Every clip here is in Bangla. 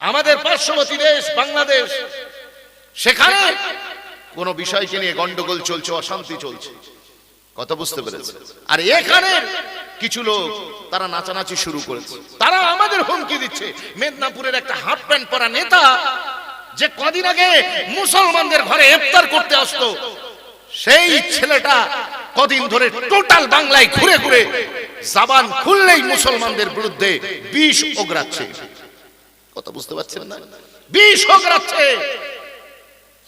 আমাদের পার্শ্ববর্তী দেশ, বাংলাদেশ, সেখানে কোন বিষয়কে নিয়ে গন্ডগোল চলছে, অশান্তি চলছে। কথা বুঝতে পেরেছে আর এখানে কিছু লোক, তারা নাচানাচি শুরু করেছে। তারা আমাদের হুমকি দিচ্ছে। মেদিনীপুরের একটা হাফ প্যান্ট পরা নেতা যে কদিন আগে মুসলমানদের ঘরে ইফতার করতে আসতো, সেই ছেলেটা কদিন ধরে টোটাল বাংলায় ঘুরে ঘুরে জাবান খুললেই মুসলমানদের বিরুদ্ধে বিষ ওগরাচ্ছে কথা বুঝতে পারছেন না? বিষ ওগরাচ্ছে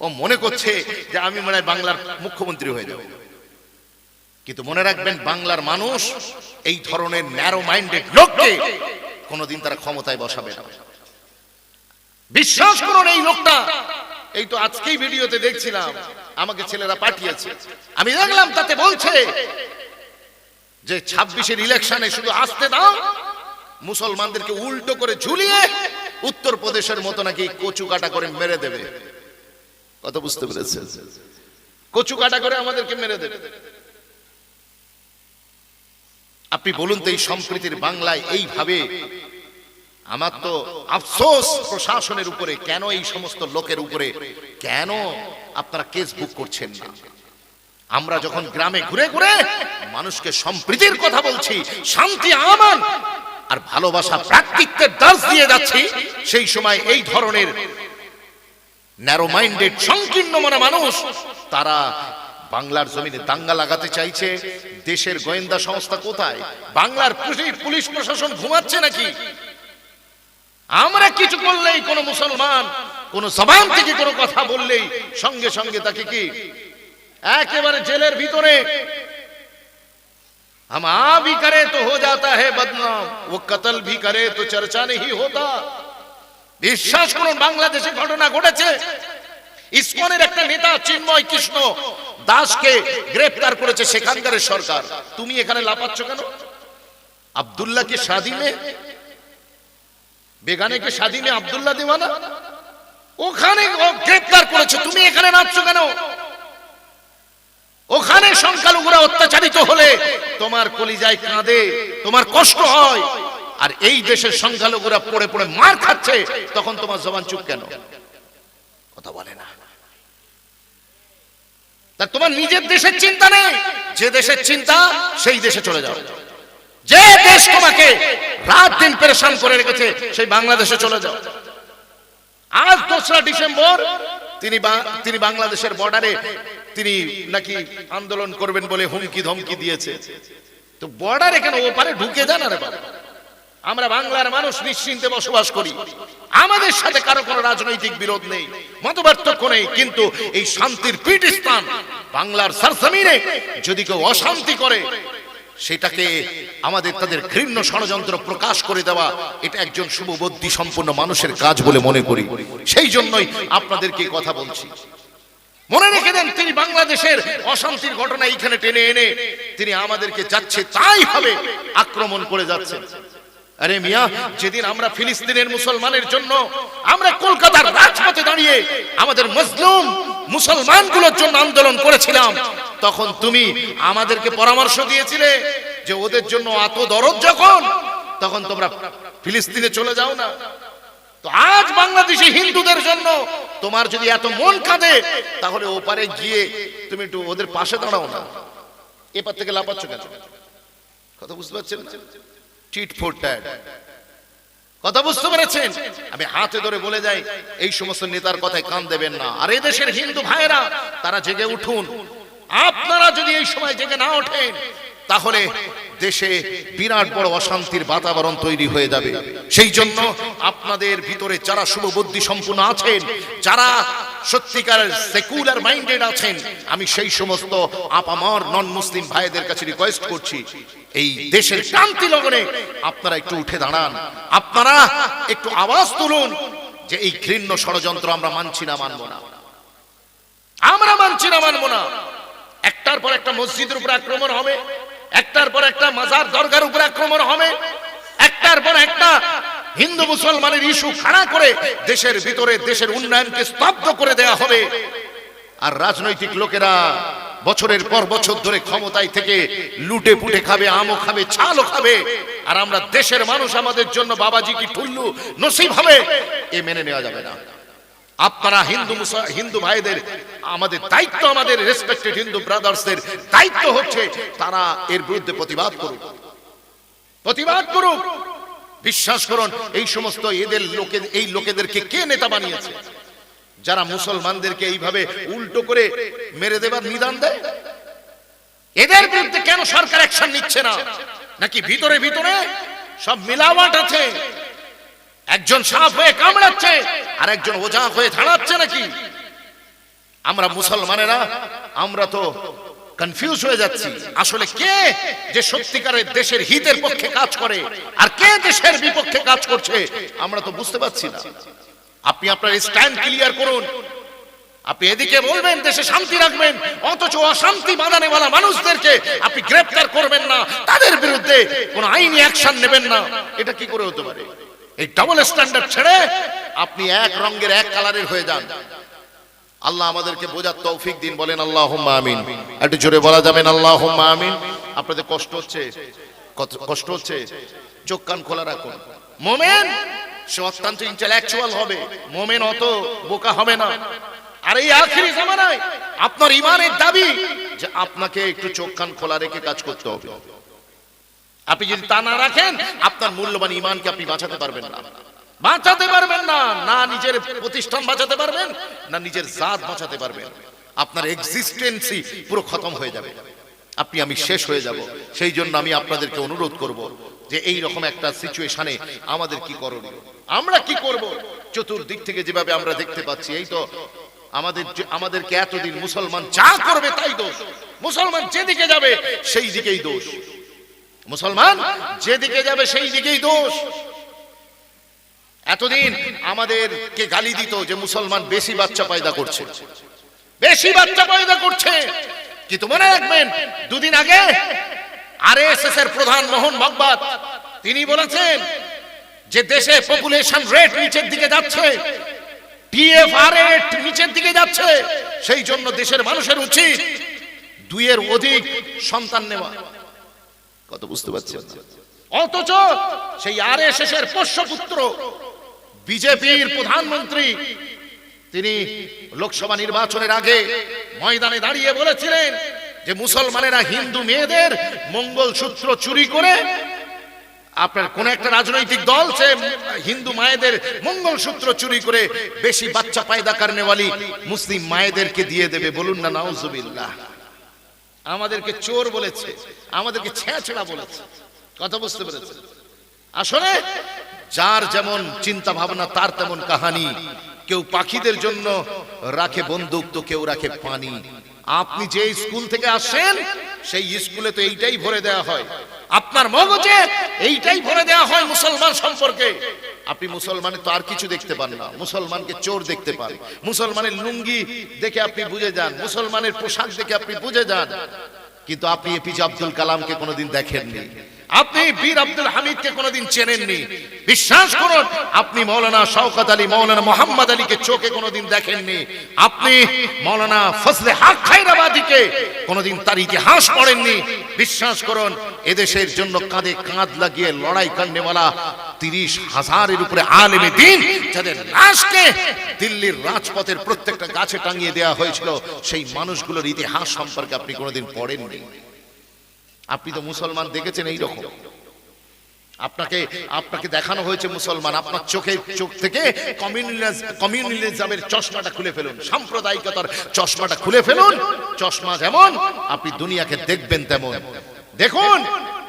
ও মনে করছে যে আমি মনে হয় বাংলার মুখ্যমন্ত্রী হয়ে যাব। কিন্তু মনে রাখবেন, বাংলার মানুষ এই ধরনের ন্যারো মাইন্ডেড লোককে কোনোদিন তারা ক্ষমতায় বসাবে না। বিশ্বাস করুন এই লোকটা। এই তো আজকেই ভিডিওতে দেখছিলাম, আমাকে ছেলেরা পাঠিয়েছে। আমি দেখলাম তাতে বলছে যে ছাব্বিশের ইলেকশনে শুধু আসতে দাও, মুসলমানদেরকে উল্টো করে ঝুলিয়ে উত্তর প্রদেশের মতো নাকি কচু কাটা করে মেরে দেবে। কত বুঝতে পেরেছেন? কচু কাটা করে আমাদেরকে মেরে দেবে। আপনি বলুন তো এই সম্প্রীতির বাংলায় এইভাবে আমার তো আফসোস প্রশাসনের উপরে কেন এই সমস্ত লোকের উপরে কেন আপনারা কেস বুক করছেন না? আমরা যখন গ্রামে ঘুরে ঘুরে মানুষকে সম্প্রীতির কথা বলছি, শান্তি আমান আর ভালোবাসা প্রাকৃতিকের দাস দিয়ে যাচ্ছি, সেই সময় এই ধরনের ন্যারো মাইন্ডেড সংকীর্ণ মনে মানুষ, তারা বাংলার জমিনে দাঙ্গা লাগাতে চাইছে। দেশের গোয়েন্দা সংস্থা কোথায়? বাংলার পুলিশ- পুলিশ প্রশাসন ঘুমাচ্ছে নাকি? আমরা কিছু করলেই কোন মুসলমান, কোন জবান থেকে কোনো কথা বললেই সঙ্গে সঙ্গে তাকে কি? একেবারে জেলের ভিতরে हम आ भी करे तो हो जाता है बदनाम वो कत्ल भी करे तो चर्चा नहीं होता বিশ্বাস করুন বাংলাদেশে ঘটনা ঘটেছে ইসকনের একটা নেতা চিন্ময় কৃষ্ণ দাসকে গ্রেফতার করেছে সেখানকার সরকার তুমি এখানে লাপাচ্ছ কেন আব্দুল্লাহ কি শাদি মে বেগানে কে শাদি মে আব্দুল্লাহ দিওয়ানা ওখানে ও গ্রেফতার করেছে তুমি এখানে নাচছো কেন ওখানে সংখ্যালঘুরা অত্যাচারিত হলে তোমার কলিজায় কাঁদে, তোমার কষ্ট হয়। আর এই দেশের সংখ্যালঘুরা পড়ে পড়ে মার খাচ্ছে, তখন তোমার জবান চুপ কেন? কথা বলে না। তা তোমার নিজের দেশের চিন্তা নেই। যে দেশের চিন্তা, সেই দেশে চলে যাও। যে দেশ তোমাকে রাত দিন পেরেশান করে রেখেছে, সেই বাংলাদেশে চলে যাও। আজ দোসরা ডিসেম্বর, তিনি তিনি বাংলাদেশের বর্ডারে তিনি নাকি আন্দোলন করবেন বলে হুমকি ধমকি দিয়েছে। তো বর্ডারে কেন ওপারে ঢুকে যান আরে আমরা বাংলার মানুষ নিশ্চিন্তে বসবাস করি। আমাদের সাথে কারও কোনো রাজনৈতিক বিরোধ নেই, মতপার্থক্য নেই, কিন্তু এই শান্তির পীঠস্থান বাংলার সরজমিনে যদি কেউ অশান্তি করে, সেটাকে আমাদের তাদের ঘৃণ্য ষড়যন্ত্র প্রকাশ করে দেওয়া, এটা একজন শুভবুদ্ধি সম্পন্ন মানুষের কাজ বলে মনে করি। সেই জন্যই আপনাদেরকে কথা বলছি। মনে রেখে দেন, তিনি বাংলাদেশের অশান্তির ঘটনা এইখানে টেনে এনে তিনি আমাদেরকে যাচ্ছে, তাই হবে আক্রমণ করে যাচ্ছেন। আরে মিয়া, যেদিন আমরা ফিলিস্তিনের মুসলমানের জন্য, আমরা কলকাতার রাজপথে দাঁড়িয়ে আমাদের মজলুম মুসলমানগুলোর জন্য আন্দোলন করেছিলাম, তখন তুমি আমাদেরকে পরামর্শ দিয়েছিলে যে ওদের জন্য এত দরদ যখন, তখন তোমরা ফিলিস্তিনে চলে যাও না। তো আজ বাংলাদেশি হিন্দুদের জন্য তোমার যদি এত মন কাঁদে, তাহলে ওপারে গিয়ে তুমি একটু ওদের পাশে দাঁড়াও না। এপার থেকে লাপাচ্ছ কেন? কথা বুঝতে পারছেন টিট ফোর ট্যাট কথা বুঝতে পেরেছেন? আমি হাতে ধরে বলে যাই, এই সমস্ত নেতার কথায় কান দেবেন না। আর এদেশের হিন্দু ভাইয়েরা, তারা জেগে উঠুন। আপনারা যদি এই সময় জেগে না ওঠেন তাহলে দেশে বিরাট বড় অশান্তির বাতাবরণ তৈরি হয়ে যাবে। সেই জন্য আপনাদের ভিতরে যারা শুভবুদ্ধি সম্পূর্ণ আছেন, যারা সত্যিকার সেকুলার মাইন্ডেড আছেন, আমি সেই সমস্ত আপামর নন মুসলিম ভাইদের কাছে রিকোয়েস্ট করছি, এই দেশের শান্তি লগনে আপনারা একটু উঠে দাঁড়ান। আপনারা একটু আওয়াজ তুলুন যে এই ঘৃণ্য ষড়যন্ত্র আমরা মানছি না, মানবো না। আমরা মানছি না, মানবো না। একটার পর একটা মসজিদের উপর আক্রমণ হবে। একটার পর একটা মাজার দরগার উপরে আক্রমণ হবে। একটার পর একটা হিন্দু মুসলমানের ইস্যু খাড়া করে দেশের ভিতরে, দেশের উন্নয়নকে স্তব্ধ করে দেয়া হবে। আর রাজনৈতিক লোকেরা বছরের পর বছর ধরে ক্ষমতায় থেকে লুটে পুটে খাবে, আমও খাবে ছালও খাবে। আর আমরা দেশের মানুষ আমাদের জন্য বাবাজি কি ঠুল্লু নসিব হবে, এ মেনে নেওয়া যাবে না। আপনারা হিন্দু হিন্দু ভাইদের আমাদের দায়িত্ব, আমাদের রেসপেক্টেড হিন্দু ব্রাদার্সদের দায়িত্ব হচ্ছে তারা এর বিরুদ্ধে প্রতিবাদ করুক। প্রতিবাদ করুক। বিশ্বাস করুন, এই সমস্ত এদের লোকে, এই লোকেদেরকে কে নেতা বানিয়েছে? যারা মুসলমানদেরকে এইভাবে উল্টো করে মেরে দেবার নিদান দেয়? এদের বিরুদ্ধে কেন সরকার অ্যাকশন নিচ্ছে না? নাকি ভিতরে ভিতরে সব মিলাওয়াট আছে? একজন সাপ হয়ে কামড়াচ্ছে আর একজন ওজা হয়ে ধাড়াচ্ছে নাকি? আমরা মুসলমানেরা, আমরা তো কনফিউজ হয়ে যাচ্ছি। আসলে কে যে সত্যিকারের দেশের হিতের পক্ষে কাজ করে, আর কে দেশের বিপক্ষে কাজ করছে, আমরা তো বুঝতে পারছি না। আপনি আপনার স্ট্যান্ড ক্লিয়ার করুন। আপনি এদিকে বলবেন, দেশে শান্তি রাখবেন, অথচ অশান্তি বাঁধানেওয়ালা মানুষদেরকে আপনি গ্রেপ্তার করবেন না, তাদের বিরুদ্ধে কোনো আইনি অ্যাকশন নেবেন না। এটা কি করে হতে পারে? এই ডাবল স্ট্যান্ডার্ড ছেড়ে আপনি এক রঙের, এক কালারের হয়ে যান। আল্লাহ আমাদেরকে বোঝার তৌফিক দিন, বলেন আল্লাহ আমিন। একটু জোরে বলা যাবেন আল্লাহ আমিন। আপনাদের কষ্ট হচ্ছে কষ্ট হচ্ছে। চোখ কান খোলা রাখুন। মোমেন, সে অত্যন্ত ইন্টেলেকচুয়াল হবে। মোমেন অত বোকা হবে না। আর এই আখিরি জামানায় আপনার ইমানের দাবি যে আপনাকে একটু চোখ কান খোলা রেখে কাজ করতে হবে। আপনি যদি তা না রাখেন, আপনার মূল্যবান ইমানকে আপনি বাঁচাতে পারবেন না। বাঁচাতে পারবেন না। না নিজের প্রতিষ্ঠান বাঁচাতে পারবেন, না নিজের জাত বাঁচাতে পারবেন। আপনার এক্সিস্টেন্সই পুরো খতম হয়ে যাবে। আপনি, আমি শেষ হয়ে যাব। সেই জন্য আমি আপনাদেরকে অনুরোধ করব যে এই রকম একটা সিচুয়েশনে আমাদের কি করণীয়? আমরা কি করব? চতুর্দিক থেকে যেভাবে আমরা দেখতে পাচ্ছি, এই তো আমাদের আমাদেরকে এতদিন মুসলমান যা করবে তাই দোষ। মুসলমান যেদিকে যাবে, সেই দিকেই দোষ। মুসলমান, যেদিকে যাবে সেই দিকেই দোষ। এতদিন আমাদেরকে গালি দিত যে মুসলমান বেশি বাচ্চা পয়দা করছে। বেশি বাচ্চা পয়দা করছে। কিন্তু মনে রাখবেন, দুদিন আগে আরএসএস এর প্রধান মোহন ভাগবত, তিনি বলেছেন যে দেশে পপুলেশন রেট নিচের দিকে যাচ্ছে টিএফআর রেট নিচের দিকে যাচ্ছে, সেই জন্য দেশের মানুষের উচিত দুইয়ের অধিক সন্তান নেওয়া। কত বুঝতে পারছেন অথচ সেই আরএসএস এর পোষ্যপুত্র, বিজেপির প্রধানমন্ত্রী, তিনি লোকসভা নির্বাচনের আগে ময়দানে দাঁড়িয়ে বলেছিলেন যে মুসলমানেরা হিন্দু মেয়েদের মঙ্গলসূত্র চুরি করে আপনার কোন একটা রাজনৈতিক দল সে হিন্দু মায়েদের মঙ্গলসূত্র চুরি করে বেশি বাচ্চা পায়দা কারণেওয়ালি মুসলিম মায়েদেরকে দিয়ে দেবে। বলুন না, নাউজুবিল্লাহ। আমাদেরকে চোর বলেছে, আমাদেরকে ছেঁচড়া বলেছে। কথা বুঝতে পেরেছে আসলে যার যেমন চিন্তা ভাবনা, তার তেমন কাহানি। কেউ পাখিদের জন্য রাখে বন্দুক, তো কেউ রাখে পানি। আপনি যে স্কুল থেকে আসেন সেই স্কুলে তো এইটাই ভরে দেওয়া হয়। আপনার মগজে এইটাই ভরে দেওয়া হয় মুসলমান সম্পর্কে। আপনি মুসলমানের তো আর কিছু দেখতে পান না। মুসলমানকে চোর দেখতে পান। মুসলমানের লুঙ্গি দেখে আপনি বুঝে যান। মুসলমানের পোশাক দেখে আপনি বুঝে যান। কিন্তু আপনি এপিজে আব্দুল কালামকে কোনোদিন দেখেননি। আপনি বীর আব্দুল হামিদকে কোনোদিন চেনেননি। বিশ্বাস করুন, আপনি মৌলানা শওকত আলী, মৌলানা মোহাম্মদ আলীকে চোখে কোনোদিন দেখেননি। আপনি মৌলানা ফজলে হক খায়রাবাদীকে কোনোদিন তার ইতিহাস পড়েননি। বিশ্বাস করুন, এদেশের জন্য কাঁধে কাঁধ লাগিয়ে লড়াই কান্ডেওয়ালা তিরিশ হাজারের উপরে আলেমে দিন, যাদের লাশকে দিল্লির রাজপথের প্রত্যেকটা গাছে টাঙিয়ে দেওয়া হয়েছিল, সেই মানুষগুলোর ইতিহাস সম্পর্কে আপনি কোনোদিন পড়েননি। আপনি তো মুসলমান দেখেছেন এই রকম আপনাকে আপনাকে দেখানো হয়েছে মুসলমান। আপনার চোখে চোখ থেকে কমিউনিজমের চশমাটা খুলে ফেলুন। সাম্প্রদায়িকতার চশমাটা খুলে ফেলুন। চশমা যেমন আপনি দুনিয়াকে দেখবেন তেমন। দেখুন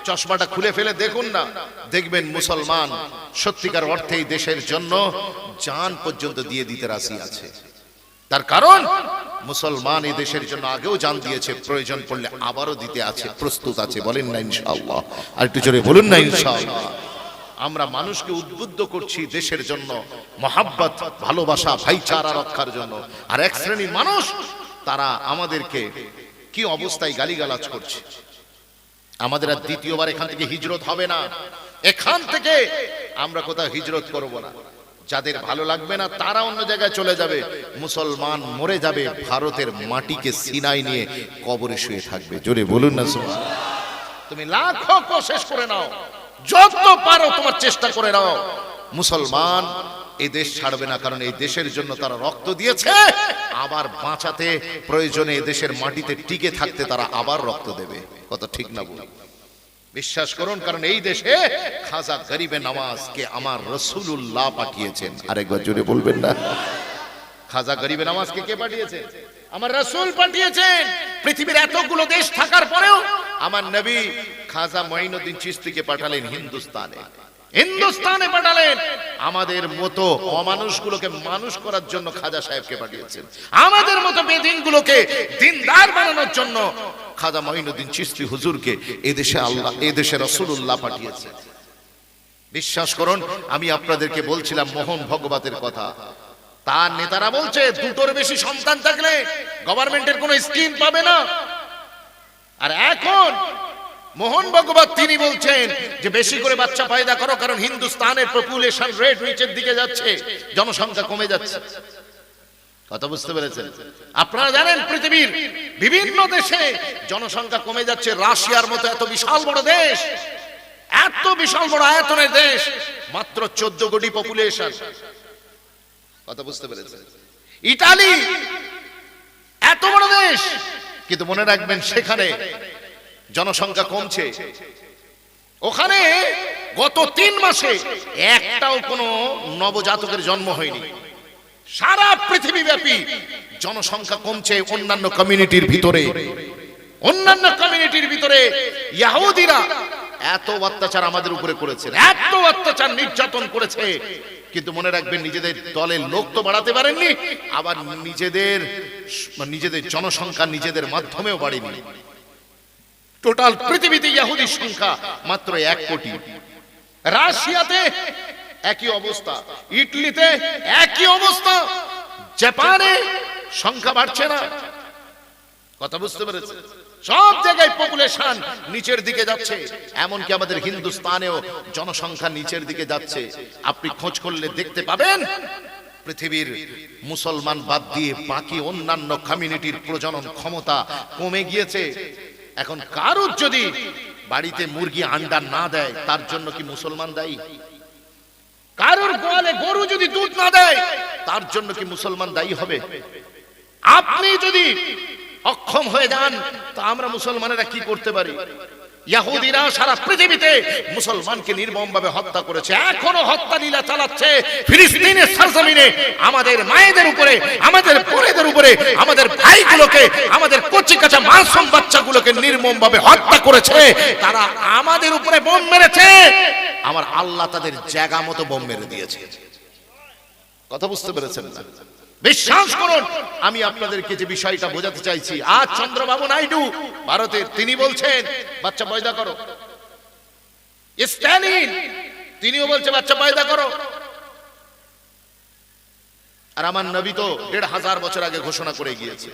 চশমাটা খুলে ফেলে দেখুন না। দেখবেন মুসলমান সত্যিকার অর্থেই দেশের জন্য জান পর্যন্ত দিয়ে দিতে রাজি আছে। তার কারণ, মুসলমান এই দেশের জন্য আগেও জান দিয়েছে, প্রয়োজন পড়লে আবারও দিতে আছে, প্রস্তুত আছে, বলেন না ইনশাআল্লাহ। আর একটু জোরে বলুন না ইনশাআল্লাহ। আমরা মানুষকে উদ্বুদ্ধ করছি দেশের জন্য, মহাব্বত, ভালোবাসা, ভাইচারা রক্ষার জন্য। আর এক শ্রেণির মানুষ, তারা আমাদেরকে কি অবস্থায় গালিগালাজ করছে? আমাদের আর দ্বিতীয়বার এখান থেকে হিজরত হবে না। এখান থেকে আমরা কোথাও হিজরত করব না। যাদের ভালো লাগবে না, তারা অন্য জায়গায় চলে যাবে। মুসলমান মরে যাবে, ভারতের মাটিকে সিনাই নিয়ে কবরে শুয়ে থাকবে। জোরে বলুন না তুমি লাখো কোশেষ করে নাও। যত পারো তোমার চেষ্টা করে নাও। মুসলমান এই দেশ ছাড়বে না, কারণ এই দেশের জন্য তারা রক্ত দিয়েছে। আবার বাঁচাতে প্রয়োজনে দেশের মাটিতে টিকে থাকতে তারা আবার রক্ত দেবে। কত ঠিক না বলি বিশ্বাস করুন, কারণ এই দেশে খাজা গরিবে নামাজকে আমার রসুল্লাহ পাঠিয়েছেন। আরেকবার জোরে বলবেন না। খাজা গরিবে নামাজকে কে পাঠিয়েছে? আমার রসুল পাঠিয়েছেন। পৃথিবীর এতগুলো দেশ থাকার পরেও আমার নবী খাজা মঈনুদ্দিন চিস্তিকে পাঠালেন হিন্দুস্তানে। হিন্দুস্তানে পাঠালেন আমাদের মতো অমানুষগুলোকে মানুষ করার জন্য খাজা সাহেবকে পাঠিয়েছেন। আমাদের মতো বেদিনগুলোকে দিনদার বানানোর জন্য খাজা মঈনুদ্দিন চিস্তি হুজুরকে এদেশে আল্লাহ, এদেশে রসুল্লাহ পাঠিয়েছেন। বিশ্বাস করুন, আমি আপনাদেরকে বলছিলাম মোহন ভগবতের কথা। তার নেতারা বলছে, দুটোর বেশি সন্তান থাকলে গভর্নমেন্টের কোনো স্কিম পাবে না। আর এখন মোহন ভগবত তিনি বলছেন যে বেশি করে বাচ্চা পয়দা করো, কারণ হিন্দুস্তানের পপুলেশন রেট নিচের দিকে যাচ্ছে, জনসংখ্যা কমে যাচ্ছে। কথা বুঝতে পেরেছেন? আপনারা জানেন পৃথিবীর বিভিন্ন দেশে জনসংখ্যা কমে যাচ্ছে, রাশিয়ার মতো এত বিশাল বড় দেশ, এত বিশাল বড় আয়তনের দেশ, মাত্র চোদ্দ কোটি পপুলেশন কথা বুঝতে পেরেছেন? ইটালি এত বড় দেশ, কিন্তু মনে রাখবেন সেখানে জনসংখ্যা কমছে। ওখানে গত তিন মাসে একটাও কোনো নবজাতকের জন্ম হয়নি। সারা পৃথিবী ব্যাপী জনসংখ্যা কমছে অন্যান্য কমিউনিটির ভিতরে। অন্যান্য কমিউনিটির ভিতরে ইয়াহুদিরা এত অত্যাচার আমাদের উপরে করেছে এত অত্যাচার নির্যাতন করেছে। কিন্তু মনে রাখবেন, নিজেদের দলের লোক তো বাড়াতে পারেননি, আবার নিজেদের নিজেদের জনসংখ্যা নিজেদের মাধ্যমেও বাড়েনি। টোটাল পৃথিবীতে ইহুদির সংখ্যা মাত্র এক কোটি। রাশিয়াতে একই অবস্থা, ইটলিতে একই অবস্থা, জাপানে সংখ্যা বাড়ছে না। কথা বুঝতে পেরেছে সব জায়গায় পপুলেশন নিচের দিকে যাচ্ছে, এমনকি আমাদের হিন্দুস্তানেও জনসংখ্যা নিচের দিকে যাচ্ছে। আপনি খোঁজ করলে দেখতে পাবেন, পৃথিবীর মুসলমান বাদ দিয়ে বাকি অন্যান্য কমিউনিটির প্রজনন ক্ষমতা কমে গিয়েছে। এখন কারোর যদি বাড়িতে মুরগি আন্ডা না দেয়, তার জন্য কি মুসলমান দায়ী? কারোর গোয়ালে গরু যদি দুধ না দেয়, তার জন্য কি মুসলমান দায়ী হবে? আপনি যদি অক্ষম হয়ে যান, তা আমরা মুসলমানেরা কি করতে পারি? ইয়াহুদিরা সারা পৃথিবীতে মুসলমানকে নির্মমভাবে হত্যা করেছে। এখনও হত্যা লীলা চালাচ্ছে। ফিলিস্তিনের সরজমিনে আমাদের মায়েদের উপরে আমাদের বোনেদের উপরে আমাদের ভাইগুলোকে আমাদের কচি কাঁচা মাসুম বাচ্চাগুলোকে নির্মমভাবে হত্যা করেছে। তারা আমাদের উপরে বোম মেরেছে। আমার আল্লাহ তাদের জায়গা মতো বোম মেরে দিয়েছে। কথা বুঝতে পেরেছেন না? বিশ্বাস করুন, আমি আপনাদেরকে যে বিষয়টা বোঝাতে চাইছি, আজ চন্দ্রবাবু নাইডু, ভারতের তিনি বলছেন, বাচ্চা পয়দা করো। স্ট্যালিন, তিনিও বলছে বাচ্চা পয়দা করো। আর আমার নবী তো দেড় হাজার বছর আগে ঘোষণা করে গিয়েছে।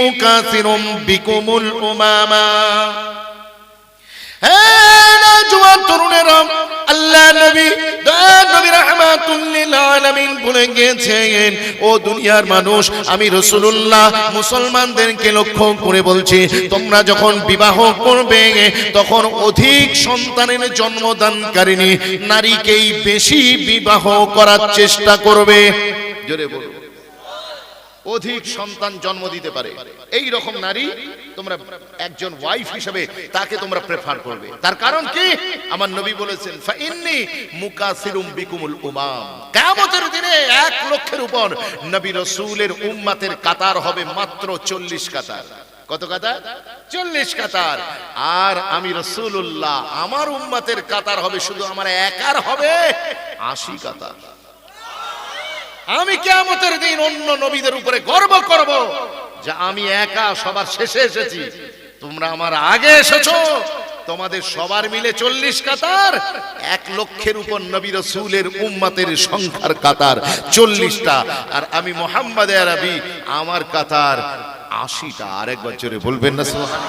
মুকাসিরুম বিকুমুল উমামা। হ্যাঁ আমি মুসলমানদেরকে লক্ষ্য করে তোমরা যখন বিবাহ করবে, তখন অধিক সন্তানের নারীকেই বেশি বিবাহ করার চেষ্টা করবে। জোরে অধিক সন্তান জন্ম দিতে পারে। এই রকম নারী তোমরা একজন ওয়াইফ হিসেবে তাকে তোমরা প্রেফার করবে। তার কারণ কি? আমার নবী বলেছেন, ফাইন্নি মুকাসিরুম বিকুমুল উমাম। কিয়ামতের দিনে এক লক্ষের উপর নবী রাসূলের উম্মতের কাতার হবে মাত্র 40 কাতার। কত কাতার? চল্লিশ কাতার। আর আমি রসুল্লাহ আমার উম্মতের কাতার হবে শুধু আমার একার হবে আশি কাতার। আমি কেমতের দিন অন্য নবীদের উপরে গর্ব করব যে আমি একা সবার শেষে এসেছি। তোমরা আমার আগে এসেছ। তোমাদের সবার মিলে চল্লিশ কাতার, এক লক্ষের উপর নবী রসুলের উম্মাতের সংখ্যার কাতার, চল্লিশটা। আর আমি মোহাম্মদ আরবি, আমার কাতার আশিটা। আরেক বছরে বলবেন না সোহান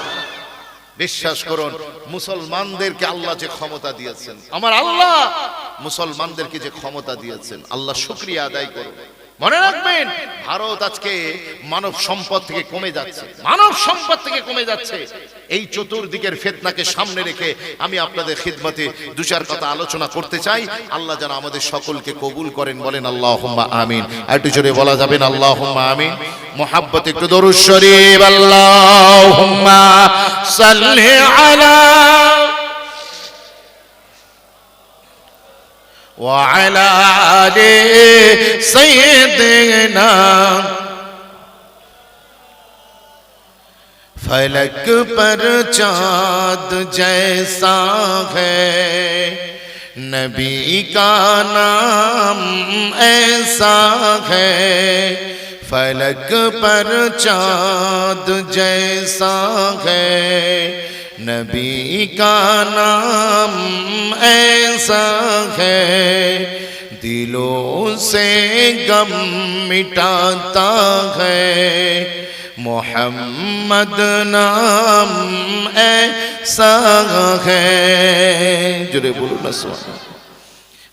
বিশ্বাস করুন। মুসলমানদেরকে আল্লাহ যে ক্ষমতা দিয়েছেন। আমার আল্লাহ! মুসলমানদেরকে যে ক্ষমতা দিয়েছেন আল্লাহ শুক্রিয়া আদায় করুন। মনে রাখবেন ভারত আজকে মানব সম্পদ থেকে কমে যাচ্ছে। মানব সম্পদ থেকে কমে যাচ্ছে। এই চতুর্দিকের ফেতনাকে সামনে রেখে আমি আপনাদের খিদমতে দু চার কথা আলোচনা করতে চাই। আল্লাহ যেন আমাদের সকলকে কবুল করেন বলেন আল্লাহ আমিন। আর একটু জোরে বলা যাবেন আল্লাহ আমিন। মোহাব্বত একটু দরুদ শরীফ আল্লাহ সাল্লি আলা وعلى آل سيدنا. فلك پر چاند جیسا ہے نبی کا نام ایسا ہے۔ فلك پر چاند جیسا ہے نبی کا نام ایسا ہے دلوں سے غم مٹاتا ہے محمد نام ایسا ہے جرے بولو نا سوانا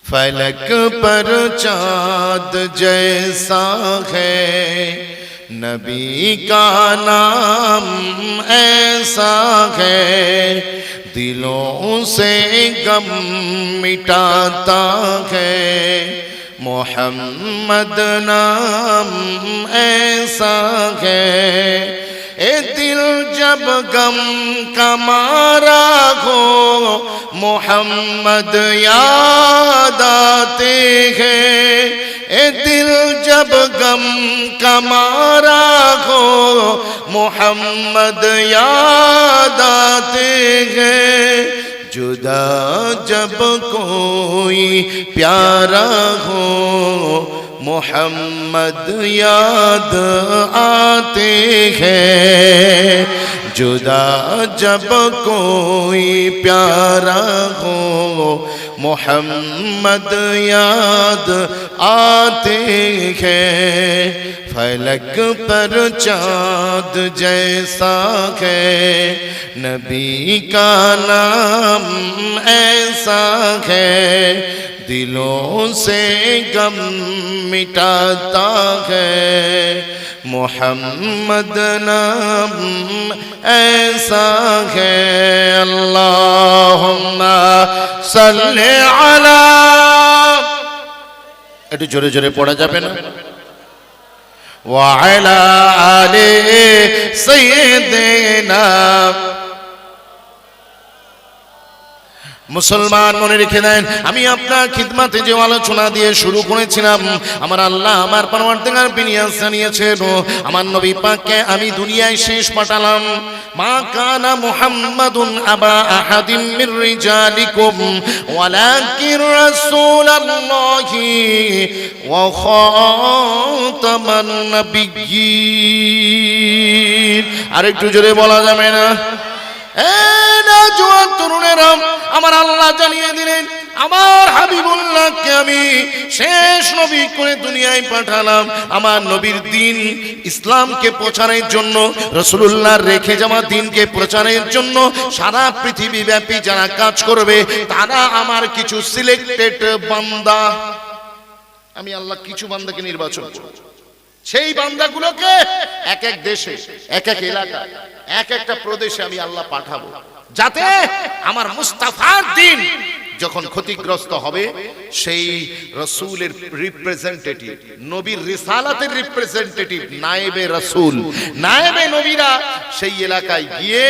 فلک پر چاند جیسا ہے نبی کا نام ایسا ہے دلوں سے غم مٹاتا ہے محمد نام ایسا ہے ए दिल जब गम का मारा हो, मोहम्मद याद आते हैं। ए दिल जब गम का मारा हो, मोहम्मद याद आते हैं। जुदा जब कोई प्यारा हो मोहम्मद याद आते हैं जुदा जब कोई प्यारा हो मोहम्मद याद आते हैं फलक पर चाँद जैसा है नबी का नाम ऐसा है दिलों से गम मिटाता है मोहम्मद नाम ऐसा है अल्लाहुम्मा सल्ले अला একটু জোরে জোরে পড়া যাবে না وعلى آل سيدنا মুসলমান মনে রেখে দেন, আমি আপনার খিদমাতে যে আলোচনা দিয়ে শুরু করেছিলাম, আমার আল্লাহ আমার পরবর্তীকার বিনিয়াস জানিয়েছেন, আমার নবী পাককে আমি দুনিয়ায় শেষ পাঠালাম। মা কানা মুহাম্মাদুন আবা আহাদিম মির রিজালিকুম ওয়ালাকিন রাসূলুল্লাহি ওয়া খাতামান নাবিয়্যিন। আরেকটু জোরে বলা যাবে না? তরুণেরা, আমার আল্লাহ জানিয়ে দিলেন, আমার হাবিবুল্লাহকে আমি শেষ নবী করে দুনিয়ায় পাঠালাম। আমার নবীর দিন ইসলামকে প্রচারের জন্য রসুল্লাহর রেখে যাওয়া দিনকে প্রচারের জন্য সারা পৃথিবী ব্যাপী যারা কাজ করবে, তারা আমার কিছু সিলেক্টেড বান্দা। আমি আল্লাহ কিছু বান্দাকে নির্বাচন করব। সেই বান্দাগুলোকে এক এক দেশে, এক এক এলাকা এক একটা প্রদেশে আমি আল্লাহ পাঠাবো যাতে আমার মুস্তাফার দিন যখন ক্ষতিগ্রস্ত হবে, সেই রসুলের রিপ্রেজেন্টেটিভ নবীর রিসালাতের রিপ্রেজেন্টেটিভ নায়েবে রসুল, নায়েবে নবীরা সেই এলাকায় গিয়ে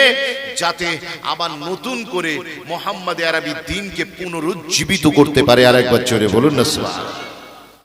যাতে আবার নতুন করে মোহাম্মদ আরবি দিনকে পুনরুজ্জীবিত করতে পারে আর আরেকবার জোরে বলুন না।